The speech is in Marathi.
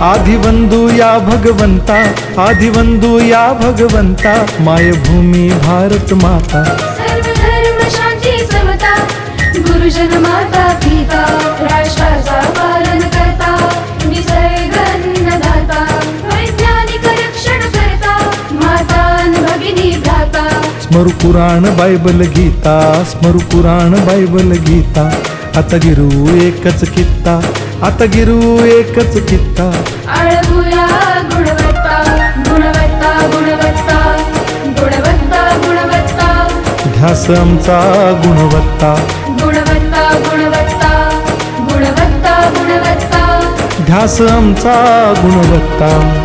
या भगवंता आदिवंदू या भगवंता मायभूमी भारत माता। सर्व धर्म शांती समता गुरुजन माता पिता राष्ट्राचा पालन करता निसर्ग अन्नदाता वैज्ञानिक रक्षण करता माता अन भगिनी भ्राता। स्मरु पुराण बायबल गीता स्मरु पुराण बायबल गीता। आता गिरू एकच कित्ता आता गिरू एकच कित्ता आळगुया गुणवत्ता गुणवत्ता गुणवत्ता गुणवत्ता गुणवत्ता. ध्यास आमचा गुणवत्ता. गुणवत्ता गुणवत्ता गुणवत्ता गुणवत्ता. ध्यास आमचा गुणवत्ता.